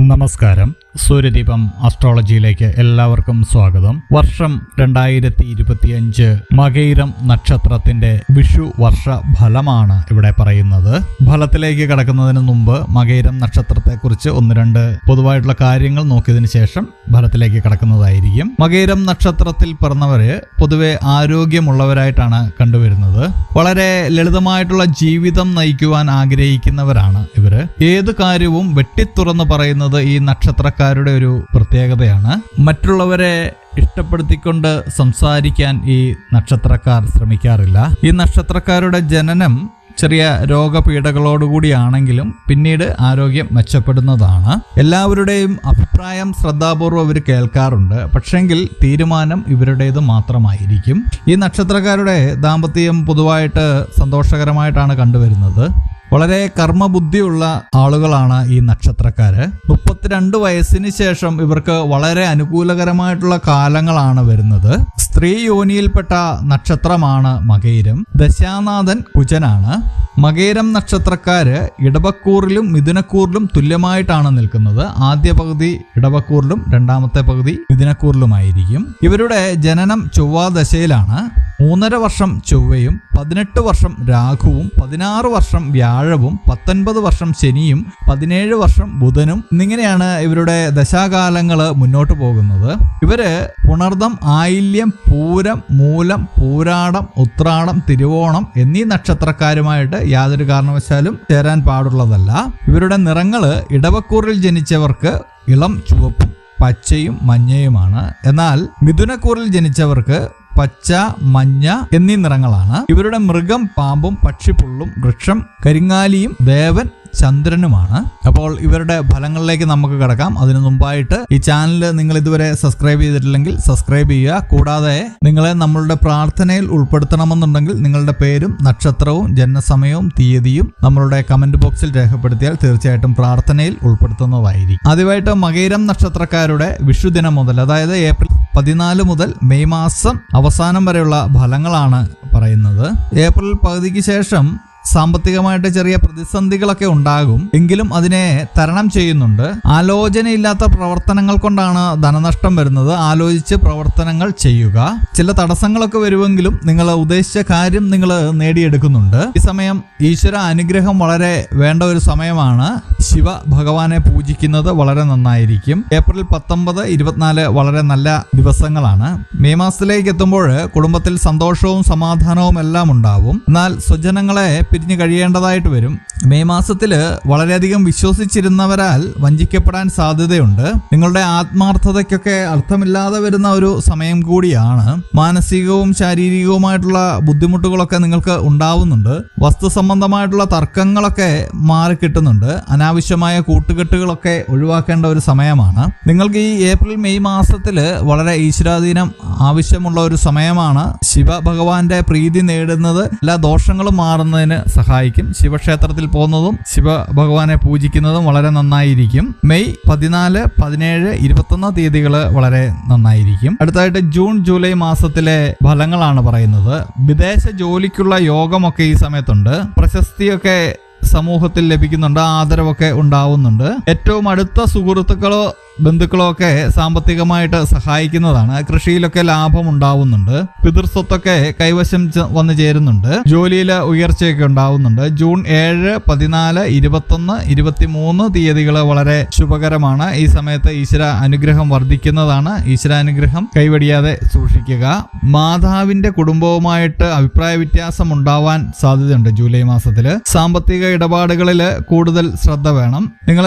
നമസ്കാരം. സൂര്യദീപം അസ്ട്രോളജിയിലേക്ക് എല്ലാവർക്കും സ്വാഗതം. വർഷം രണ്ടായിരത്തി ഇരുപത്തിയഞ്ച് മകൈരം നക്ഷത്രത്തിന്റെ വിഷു വർഷ ഫലമാണ് ഇവിടെ പറയുന്നത്. ഫലത്തിലേക്ക് കടക്കുന്നതിന് മുമ്പ് മകൈരം നക്ഷത്രത്തെക്കുറിച്ച് ഒന്ന് രണ്ട് പൊതുവായിട്ടുള്ള കാര്യങ്ങൾ നോക്കിയതിന് ശേഷം ഫലത്തിലേക്ക് കടക്കുന്നതായിരിക്കും. മകൈരം നക്ഷത്രത്തിൽ പിറന്നവര് പൊതുവെ ആരോഗ്യമുള്ളവരായിട്ടാണ് കണ്ടുവരുന്നത്. വളരെ ലളിതമായിട്ടുള്ള ജീവിതം നയിക്കുവാൻ ആഗ്രഹിക്കുന്നവരാണ് ഇവർ. ഏത് കാര്യവും വെട്ടിത്തുറന്ന് പറയുന്നത് ഈ നക്ഷത്രക്കാരുടെ ഒരു പ്രത്യേകതയാണ്. മറ്റുള്ളവരെ ഇഷ്ടപ്പെടുത്തിക്കൊണ്ട് സംസാരിക്കാൻ ഈ നക്ഷത്രക്കാർ ശ്രമിക്കാറില്ല. ഈ നക്ഷത്രക്കാരുടെ ജനനം ചെറിയ രോഗപീഠകളോടുകൂടിയാണെങ്കിലും പിന്നീട് ആരോഗ്യം മെച്ചപ്പെടുന്നതാണ്. എല്ലാവരുടെയും അഭിപ്രായം ശ്രദ്ധാപൂർവം ഇവർ കേൾക്കാറുണ്ട്. പക്ഷെങ്കിൽ തീരുമാനം ഇവരുടേത് മാത്രമായിരിക്കും. ഈ നക്ഷത്രക്കാരുടെ ദാമ്പത്യം പൊതുവായിട്ട് സന്തോഷകരമായിട്ടാണ് കണ്ടുവരുന്നത്. വളരെ കർമ്മബുദ്ധിയുള്ള ആളുകളാണ് ഈ നക്ഷത്രക്കാര്. മുപ്പത്തിരണ്ട് വയസ്സിന് ശേഷം ഇവർക്ക് വളരെ അനുകൂലകരമായിട്ടുള്ള കാലങ്ങളാണ് വരുന്നത്. സ്ത്രീ യോനിയിൽപ്പെട്ട നക്ഷത്രമാണ് മകയിരം ദശാനാഥൻ കുജനാണ്. മകയിരം നക്ഷത്രക്കാര് ഇടവക്കൂറിലും മിഥുനക്കൂറിലും തുല്യമായിട്ടാണ് നിൽക്കുന്നത്. ആദ്യ പകുതി ഇടവക്കൂറിലും രണ്ടാമത്തെ പകുതി മിഥുനക്കൂറിലുമായിരിക്കും. ഇവരുടെ ജനനം ചൊവ്വാദശയിലാണ്. മൂന്നര വർഷം ചൊവ്വയും പതിനെട്ട് വർഷം രാഹുവും പതിനാറ് വർഷം വ്യാഴവും പത്തൊൻപത് വർഷം ശനിയും പതിനേഴ് വർഷം ബുധനും എന്നിങ്ങനെയാണ് ഇവരുടെ ദശാകാലങ്ങൾ മുന്നോട്ട് പോകുന്നത്. ഇവർ പുണർദം ആയില്യം പൂരം മൂലം പൂരാടം ഉത്രാടം തിരുവോണം എന്നീ നക്ഷത്രക്കാരുമായിട്ട് യാതൊരു കാരണവശാലും ചേരാൻ പാടുള്ളതല്ല. ഇവരുടെ നിറങ്ങൾ ഇടവക്കൂറിൽ ജനിച്ചവർക്ക് ഇളം ചുവപ്പും പച്ചയും മഞ്ഞയുമാണ്. എന്നാൽ മിഥുനക്കൂറിൽ ജനിച്ചവർക്ക് പച്ച മഞ്ഞ എന്നീ നിറങ്ങളാണ്. ഇവരുടെ മൃഗം പാമ്പും പക്ഷിപ്പുള്ളും വൃക്ഷം കരിങ്ങാലിയും ദേവൻ ചന്ദ്രനുമാണ്. അപ്പോൾ ഇവരുടെ ഫലങ്ങളിലേക്ക് നമുക്ക് കിടക്കാം. അതിനു മുമ്പായിട്ട് ഈ ചാനൽ നിങ്ങൾ ഇതുവരെ സബ്സ്ക്രൈബ് ചെയ്തിട്ടില്ലെങ്കിൽ സബ്സ്ക്രൈബ് ചെയ്യുക. കൂടാതെ നിങ്ങളെ നമ്മളുടെ പ്രാർത്ഥനയിൽ ഉൾപ്പെടുത്തണമെന്നുണ്ടെങ്കിൽ നിങ്ങളുടെ പേരും നക്ഷത്രവും ജനനസമയവും തീയതിയും നമ്മളുടെ കമന്റ് ബോക്സിൽ രേഖപ്പെടുത്തിയാൽ തീർച്ചയായിട്ടും പ്രാർത്ഥനയിൽ ഉൾപ്പെടുത്തുന്നതായിരിക്കും. ആദ്യമായിട്ട് മകൈരം നക്ഷത്രക്കാരുടെ വിഷുദിനം മുതൽ അതായത് ഏപ്രിൽ പതിനാല് മുതൽ മെയ് മാസം അവസാനം വരെയുള്ള ഫലങ്ങളാണ് പറയുന്നത്. ഏപ്രിൽ പകുതിക്ക് ശേഷം സാമ്പത്തികമായിട്ട് ചെറിയ പ്രതിസന്ധികളൊക്കെ ഉണ്ടാകും. എങ്കിലും അതിനെ തരണം ചെയ്യുന്നുണ്ട്. ആലോചനയില്ലാത്ത പ്രവർത്തനങ്ങൾ കൊണ്ടാണ് ധനനഷ്ടം വരുന്നത്. ആലോചിച്ച് പ്രവർത്തനങ്ങൾ ചെയ്യുക. ചില തടസ്സങ്ങളൊക്കെ വരുമെങ്കിലും നിങ്ങൾ ഉദ്ദേശിച്ച കാര്യം നിങ്ങൾ നേടിയെടുക്കുന്നുണ്ട്. ഈ സമയം ഈശ്വര അനുഗ്രഹം വളരെ വേണ്ട ഒരു സമയമാണ്. ശിവ ഭഗവാനെ പൂജിക്കുന്നത് വളരെ നന്നായിരിക്കും. ഏപ്രിൽ പത്തൊമ്പത് ഇരുപത്തിനാല് വളരെ നല്ല ദിവസങ്ങളാണ്. മെയ് മാസത്തിലേക്ക് എത്തുമ്പോൾ കുടുംബത്തിൽ സന്തോഷവും സമാധാനവും എല്ലാം ഉണ്ടാവും. എന്നാൽ സ്വജനങ്ങളെ പിരിഞ്ഞു കഴിയേണ്ടതായിട്ട് വരും. മെയ് മാസത്തിൽ വളരെയധികം വിശ്വസിച്ചിരുന്നവരാൽ വഞ്ചിക്കപ്പെടാൻ സാധ്യതയുണ്ട്. നിങ്ങളുടെ ആത്മാർത്ഥതയ്ക്കൊക്കെ അർത്ഥമില്ലാതെ വരുന്ന ഒരു സമയം കൂടിയാണ് മാനസികവും ശാരീരികവുമായിട്ടുള്ള ബുദ്ധിമുട്ടുകളൊക്കെ നിങ്ങൾക്ക് ഉണ്ടാവുന്നുണ്ട്. വസ്തു സംബന്ധമായിട്ടുള്ള തർക്കങ്ങളൊക്കെ മാറിക്കിട്ടുന്നുണ്ട് അനാവശ്യമായ കൂട്ടുകെട്ടുകളൊക്കെ ഒഴിവാക്കേണ്ട ഒരു സമയമാണ്. നിങ്ങൾക്ക് ഈ ഏപ്രിൽ മെയ് മാസത്തിൽ വളരെ ഈശ്വരാധീനം ആവശ്യമുള്ള ഒരു സമയമാണ്. ശിവ ഭഗവാന്റെ പ്രീതി നേടുന്നത് എല്ലാ ദോഷങ്ങളും മാറുന്നതിന് സഹായിക്കും. ശിവക്ഷേത്രത്തിൽ പോകുന്നതും ശിവഭഗവാനെ പൂജിക്കുന്നതും വളരെ നന്നായിരിക്കും. മെയ് പതിനാല് പതിനേഴ് ഇരുപത്തൊന്ന് തീയതികൾ വളരെ നന്നായിരിക്കും. അടുത്തായിട്ട് ജൂൺ ജൂലൈ മാസത്തിലെ ഫലങ്ങളാണ് പറയുന്നത്. വിദേശ ജോലിക്കുള്ള യോഗമൊക്കെ ഈ സമയത്തുണ്ട്. പ്രശസ്തിയൊക്കെ സമൂഹത്തിൽ ലഭിക്കുന്നുണ്ട് ആദരവൊക്കെ ഉണ്ടാവുന്നുണ്ട്. ഏറ്റവും അടുത്ത സുഹൃത്തുക്കളോ ബന്ധുക്കളോ ഒക്കെ സാമ്പത്തികമായിട്ട് സഹായിക്കുന്നതാണ്. കൃഷിയിലൊക്കെ ലാഭം ഉണ്ടാവുന്നുണ്ട് പിതൃസ്വത്തൊക്കെ കൈവശം വന്നു ചേരുന്നുണ്ട്. ജോലിയിൽ ഉയർച്ചയൊക്കെ ഉണ്ടാവുന്നുണ്ട്. ജൂൺ ഏഴ് പതിനാല് ഇരുപത്തൊന്ന് ഇരുപത്തിമൂന്ന് തീയതികൾ വളരെ ശുഭകരമാണ്. ഈ സമയത്ത് ഈശ്വര അനുഗ്രഹം വർദ്ധിക്കുന്നതാണ്. ഈശ്വര അനുഗ്രഹം കൈവടിയാതെ സൂക്ഷിക്കുക. മാതാവിന്റെ കുടുംബവുമായിട്ട് അഭിപ്രായ വ്യത്യാസം ഉണ്ടാവാൻ സാധ്യതയുണ്ട് ജൂലൈ മാസത്തിൽ. സാമ്പത്തിക ഇടപാടുകളിൽ കൂടുതൽ ശ്രദ്ധ വേണം. നിങ്ങൾ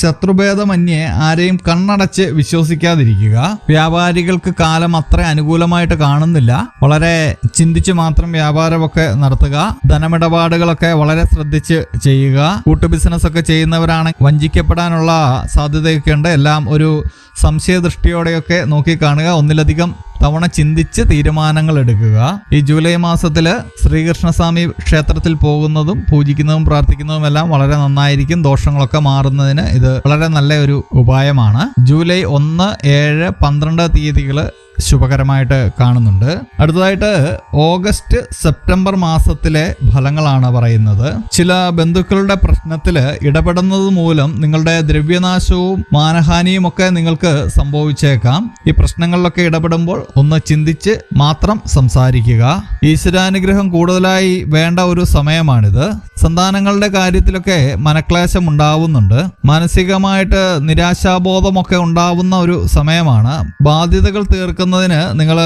ശത്രുഭേദമന്യേ ആരെയും കണ്ണടച്ച് വിശ്വസിക്കാതിരിക്കുക. വ്യാപാരികൾക്ക് കാലം അത്ര അനുകൂലമായിട്ട് കാണുന്നില്ല. വളരെ ചിന്തിച്ച് മാത്രം വ്യാപാരമൊക്കെ നടത്തുക. ധനമിടപാടുകളൊക്കെ വളരെ ശ്രദ്ധിച്ച് ചെയ്യുക. കൂട്ടു ബിസിനസ് ഒക്കെ ചെയ്യുന്നവരാണ് വഞ്ചിക്കപ്പെടാനുള്ള സാധ്യതയൊക്കെ ഉണ്ട്. എല്ലാം ഒരു സംശയദൃഷ്ടിയോടെയൊക്കെ നോക്കി കാണുക ഒന്നിലധികം തവണ ചിന്തിച്ച് തീരുമാനങ്ങൾ എടുക്കുക ഈ ജൂലൈ മാസത്തിൽ ശ്രീകൃഷ്ണസ്വാമി ക്ഷേത്രത്തിൽ പോകുന്നതും പൂജിക്കുന്നതും പ്രാർത്ഥിക്കുന്നതും എല്ലാം വളരെ നന്നായിരിക്കും. ദോഷങ്ങളൊക്കെ മാറുന്നതിന് ഇത് വളരെ നല്ല ഒരു ഉപായമാണ്. ജൂലൈ ഒന്ന് ഏഴ് പന്ത്രണ്ട് തീയതികൾ ശുഭകരമായിട്ട് കാണുന്നുണ്ട്. അടുത്തതായിട്ട് ഓഗസ്റ്റ് സെപ്റ്റംബർ മാസത്തിലെ ഫലങ്ങളാണ് പറയുന്നത്. ചില ബന്ധുക്കളുടെ പ്രശ്നത്തിൽ ഇടപെടുന്നത് മൂലം നിങ്ങളുടെ ദ്രവ്യനാശവും മാനഹാനിയും ഒക്കെ നിങ്ങൾക്ക് സംഭവിച്ചേക്കാം. ഈ പ്രശ്നങ്ങളിലൊക്കെ ഇടപെടുമ്പോൾ ഒന്ന് ചിന്തിച്ച് മാത്രം സംസാരിക്കുക. ഈശ്വരാനുഗ്രഹം കൂടുതലായി വേണ്ട ഒരു സമയമാണിത്. സന്താനങ്ങളുടെ കാര്യത്തിലൊക്കെ മനക്ലേശം ഉണ്ടാവുന്നുണ്ട്. മാനസികമായിട്ട് നിരാശാബോധമൊക്കെ ഉണ്ടാവുന്ന ഒരു സമയമാണ്. ബാധ്യതകൾ തീർക്കുന്നതിന് നിങ്ങൾ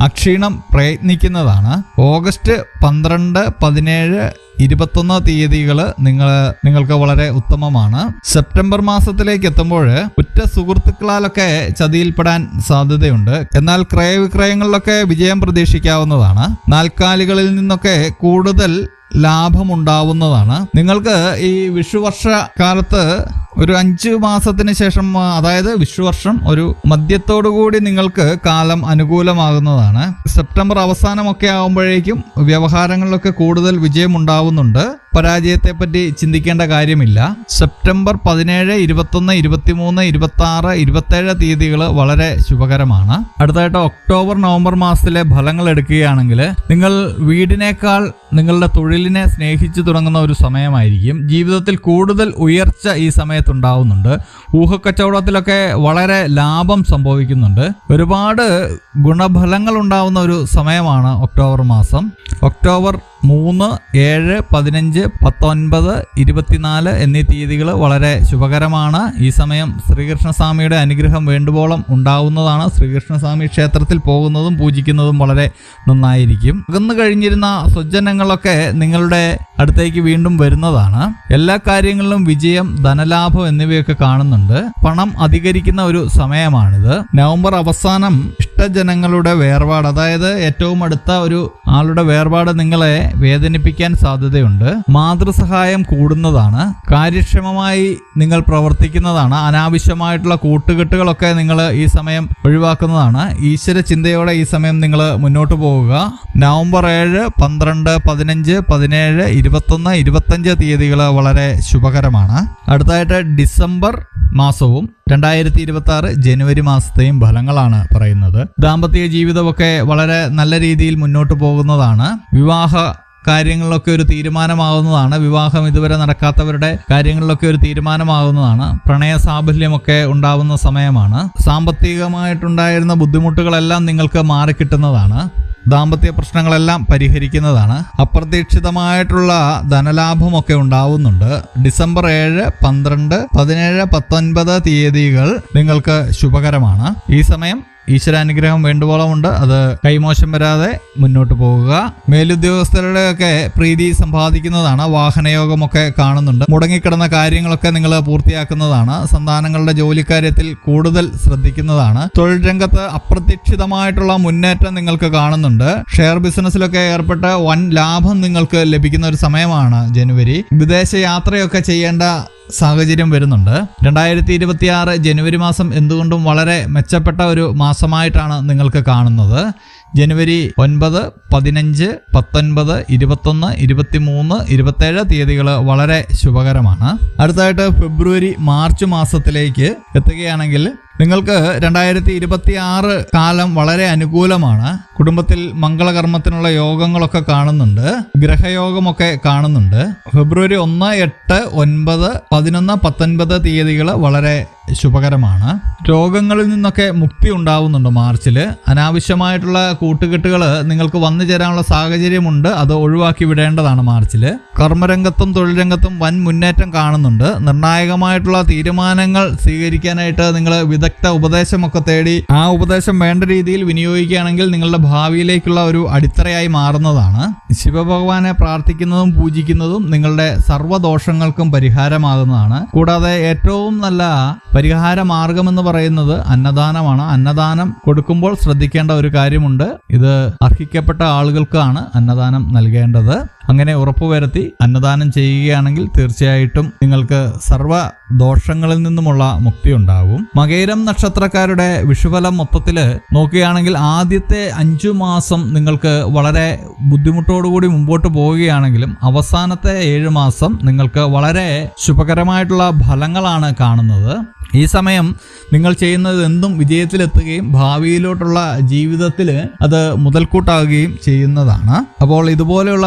അക്ഷീണം പ്രയത്നിക്കുന്നതാണ്. ഓഗസ്റ്റ് പന്ത്രണ്ട് പതിനേഴ് ഇരുപത്തൊന്ന് തീയതികൾ നിങ്ങൾ നിങ്ങൾക്ക് വളരെ ഉത്തമമാണ്. സെപ്റ്റംബർ മാസത്തിലേക്ക് എത്തുമ്പോൾ ഉറ്റ സുഹൃത്തുക്കളാലൊക്കെ ചതിയിൽപ്പെടാൻ സാധ്യതയുണ്ട്. എന്നാൽ ക്രയവിക്രയങ്ങളിലൊക്കെ വിജയം പ്രതീക്ഷിക്കാവുന്നതാണ്. നാൽക്കാലികളിൽ നിന്നൊക്കെ കൂടുതൽ ലാഭമുണ്ടാവുന്നതാണ്. നിങ്ങൾക്ക് ഈ വിഷുവർഷ കാലത്ത് ഒരു അഞ്ച് മാസത്തിന് ശേഷം അതായത് വിഷുവർഷം ഒരു മധ്യത്തോടുകൂടി നിങ്ങൾക്ക് കാലം അനുകൂലമാകുന്നതാണ്. സെപ്റ്റംബർ അവസാനമൊക്കെ ആകുമ്പോഴേക്കും വ്യവഹാരങ്ങളിലൊക്കെ കൂടുതൽ വിജയം ഉണ്ടാവുന്നുണ്ട് പരാജയത്തെപ്പറ്റി ചിന്തിക്കേണ്ട കാര്യമില്ല. സെപ്റ്റംബർ പതിനേഴ് ഇരുപത്തൊന്ന് ഇരുപത്തിമൂന്ന് ഇരുപത്തി ആറ് ഇരുപത്തേഴ് തീയതികൾ വളരെ ശുഭകരമാണ്. അടുത്തായിട്ട് ഒക്ടോബർ നവംബർ മാസത്തിലെ ഫലങ്ങൾ എടുക്കുകയാണെങ്കിൽ നിങ്ങൾ വീടിനേക്കാൾ നിങ്ങളുടെ തൊഴിലിനെ സ്നേഹിച്ചു തുടങ്ങുന്ന ഒരു സമയമായിരിക്കും. ജീവിതത്തിൽ കൂടുതൽ ഉയർച്ച ഈ സമയത്തുണ്ടാവുന്നുണ്ട്. ഊഹക്കച്ചവടത്തിലൊക്കെ വളരെ ലാഭം സംഭവിക്കുന്നുണ്ട്. ഒരുപാട് ഗുണഫലങ്ങൾ ഉണ്ടാവുന്ന ഒരു സമയമാണ് ഒക്ടോബർ മാസം. ഒക്ടോബർ മൂന്ന് ഏഴ് പതിനഞ്ച് പത്തൊൻപത് ഇരുപത്തിനാല് എന്നീ തീയതികൾ വളരെ ശുഭകരമാണ്. ഈ സമയം ശ്രീകൃഷ്ണസ്വാമിയുടെ അനുഗ്രഹം വേണ്ടുവോളം ഉണ്ടാവുന്നതാണ്. ശ്രീകൃഷ്ണസ്വാമി ക്ഷേത്രത്തിൽ പോകുന്നതും പൂജിക്കുന്നതും വളരെ നന്നായിരിക്കും. അകന്നു കഴിഞ്ഞിരുന്ന സ്വജനങ്ങളൊക്കെ നിങ്ങളുടെ അടുത്തേക്ക് വീണ്ടും വരുന്നതാണ്. എല്ലാ കാര്യങ്ങളിലും വിജയം ധനലാഭം എന്നിവയൊക്കെ കാണുന്നുണ്ട്. പണം അധികരിക്കുന്ന ഒരു സമയമാണിത്. നവംബർ അവസാനം ഇഷ്ടജനങ്ങളുടെ വേർപാട് അതായത് ഏറ്റവും അടുത്ത ഒരു ആളുടെ വേർപാട് നിങ്ങളെ വേദനിപ്പിക്കാൻ സാധ്യതയുണ്ട്. മാതൃസഹായം കൂടുന്നതാണ്. കാര്യക്ഷമമായി നിങ്ങൾ പ്രവർത്തിക്കുന്നതാണ്. അനാവശ്യമായിട്ടുള്ള കൂട്ടുകെട്ടുകളൊക്കെ നിങ്ങൾ ഈ സമയം ഒഴിവാക്കുന്നതാണ്. ഈശ്വര ചിന്തയോടെ ഈ സമയം നിങ്ങൾ മുന്നോട്ട് പോവുക. നവംബർ ഏഴ് പന്ത്രണ്ട് പതിനഞ്ച് പതിനേഴ് ഇരുപത്തൊന്ന് ഇരുപത്തഞ്ച് തീയതികൾ വളരെ ശുഭകരമാണ്. അടുത്തായിട്ട് ഡിസംബർ മാസവും രണ്ടായിരത്തി ഇരുപത്തി ആറ് ജനുവരി മാസത്തെയും ഫലങ്ങളാണ് പറയുന്നത്. ദാമ്പത്യ ജീവിതമൊക്കെ വളരെ നല്ല രീതിയിൽ മുന്നോട്ട് പോകുന്നതാണ്. വിവാഹ കാര്യങ്ങളിലൊക്കെ ഒരു തീരുമാനമാകുന്നതാണ് വിവാഹം ഇതുവരെ നടക്കാത്തവരുടെ കാര്യങ്ങളിലൊക്കെ ഒരു തീരുമാനമാകുന്നതാണ് പ്രണയ സാഫല്യമൊക്കെ ഉണ്ടാവുന്ന സമയമാണ്. സാമ്പത്തികമായിട്ടുണ്ടായിരുന്ന ബുദ്ധിമുട്ടുകളെല്ലാം നിങ്ങൾക്ക് മാറിക്കിട്ടുന്നതാണ്. ദാമ്പത്യ പ്രശ്നങ്ങളെല്ലാം പരിഹരിക്കുന്നതാണ്. അപ്രതീക്ഷിതമായിട്ടുള്ള ധനലാഭമൊക്കെ ഉണ്ടാവുന്നുണ്ട്. ഡിസംബർ ഏഴ് പന്ത്രണ്ട് പതിനേഴ് പത്തൊൻപത് തീയതികൾ നിങ്ങൾക്ക് ശുഭകരമാണ്. ഈ സമയം ഈശ്വരാനുഗ്രഹം വേണ്ടുവോളമുണ്ട്. അത് കൈമോശം വരാതെ മുന്നോട്ട് പോകുക. മേലുദ്യോഗസ്ഥരുടെ ഒക്കെ പ്രീതി സമ്പാദിക്കുന്നതാണ്. വാഹനയോഗമൊക്കെ കാണുന്നുണ്ട്. മുടങ്ങിക്കിടന്ന കാര്യങ്ങളൊക്കെ നിങ്ങൾ പൂർത്തിയാക്കുന്നതാണ്. സന്താനങ്ങളുടെ ജോലിക്കാര്യത്തിൽ കൂടുതൽ ശ്രദ്ധിക്കുന്നതാണ്. തൊഴിൽ രംഗത്ത് അപ്രതീക്ഷിതമായിട്ടുള്ള മുന്നേറ്റം നിങ്ങൾക്ക് കാണുന്നുണ്ട്. ഷെയർ ബിസിനസ്സിലൊക്കെ ഏർപ്പെട്ട് വൻ ലാഭം നിങ്ങൾക്ക് ലഭിക്കുന്ന ഒരു സമയമാണ് ജനുവരി. വിദേശ യാത്രയൊക്കെ ചെയ്യേണ്ട സാഹചര്യം വരുന്നുണ്ട്. രണ്ടായിരത്തി ഇരുപത്തി ജനുവരി മാസം എന്തുകൊണ്ടും വളരെ മെച്ചപ്പെട്ട ഒരു മാസമായിട്ടാണ് നിങ്ങൾക്ക് കാണുന്നത്. ജനുവരി ഒൻപത് പതിനഞ്ച് പത്തൊൻപത് ഇരുപത്തൊന്ന് ഇരുപത്തിമൂന്ന് ഇരുപത്തേഴ് തീയതികൾ വളരെ ശുഭകരമാണ്. അടുത്തായിട്ട് ഫെബ്രുവരി മാർച്ച് മാസത്തിലേക്ക് എത്തുകയാണെങ്കിൽ നിങ്ങൾക്ക് രണ്ടായിരത്തി ഇരുപത്തി ആറ് കാലം വളരെ അനുകൂലമാണ്. കുടുംബത്തിൽ മംഗളകർമ്മത്തിനുള്ള യോഗങ്ങളൊക്കെ കാണുന്നുണ്ട്. ഗ്രഹയോഗമൊക്കെ കാണുന്നുണ്ട്. ഫെബ്രുവരി ഒന്ന് എട്ട് ഒൻപത് പതിനൊന്ന് പത്തൊൻപത് തീയതികൾ വളരെ ശുഭകരമാണ്. രോഗങ്ങളിൽ നിന്നൊക്കെ മുക്തി ഉണ്ടാവുന്നുണ്ട് മാർച്ചിൽ. അനാവശ്യമായിട്ടുള്ള കൂട്ടുകെട്ടുകൾ നിങ്ങൾക്ക് വന്നു ചേരാനുള്ള സാഹചര്യമുണ്ട്. അത് ഒഴിവാക്കി വിടേണ്ടതാണ് മാർച്ചിൽ. കർമ്മരംഗത്തും തൊഴിൽ രംഗത്തും വൻ മുന്നേറ്റം കാണുന്നുണ്ട്. നിർണായകമായിട്ടുള്ള തീരുമാനങ്ങൾ സ്വീകരിക്കാനായിട്ട് നിങ്ങൾ വിദഗ്ധ ഉപദേശമൊക്കെ തേടി ആ ഉപദേശം വേണ്ട രീതിയിൽ വിനിയോഗിക്കുകയാണെങ്കിൽ നിങ്ങളുടെ ഭാവിയിലേക്കുള്ള ഒരു അടിത്തറയായി മാറുന്നതാണ്. ശിവഭഗവാനെ പ്രാർത്ഥിക്കുന്നതും പൂജിക്കുന്നതും നിങ്ങളുടെ സർവദോഷങ്ങൾക്കും പരിഹാരമാകുന്നതാണ്. കൂടാതെ ഏറ്റവും നല്ല പരിഹാര മാർഗമെന്ന് പറയുന്നത് അന്നദാനമാണ്. അന്നദാനം കൊടുക്കുമ്പോൾ ശ്രദ്ധിക്കേണ്ട ഒരു കാര്യമുണ്ട്. ഇത് അർഹിക്കപ്പെട്ട ആളുകൾക്കാണ് അന്നദാനം നൽകേണ്ടത്. അങ്ങനെ ഉറപ്പുവരുത്തി അന്നദാനം ചെയ്യുകയാണെങ്കിൽ തീർച്ചയായിട്ടും നിങ്ങൾക്ക് സർവ ദോഷങ്ങളിൽ നിന്നുമുള്ള മുക്തി ഉണ്ടാവും. മകേരം നക്ഷത്രക്കാരുടെ വിഷുഫലം മൊത്തത്തിൽ നോക്കുകയാണെങ്കിൽ ആദ്യത്തെ അഞ്ചു മാസം നിങ്ങൾക്ക് വളരെ ബുദ്ധിമുട്ടോടുകൂടി മുമ്പോട്ട് പോവുകയാണെങ്കിലും അവസാനത്തെ ഏഴ് മാസം നിങ്ങൾക്ക് വളരെ ശുഭകരമായിട്ടുള്ള ഫലങ്ങളാണ് കാണുന്നത്. ഈ സമയം നിങ്ങൾ ചെയ്യുന്നത് എന്തും വിജയത്തിലെത്തുകയും ഭാവിയിലോട്ടുള്ള ജീവിതത്തിൽ അത് മുതൽക്കൂട്ടാകുകയും ചെയ്യുന്നതാണ്. അപ്പോൾ ഇതുപോലെയുള്ള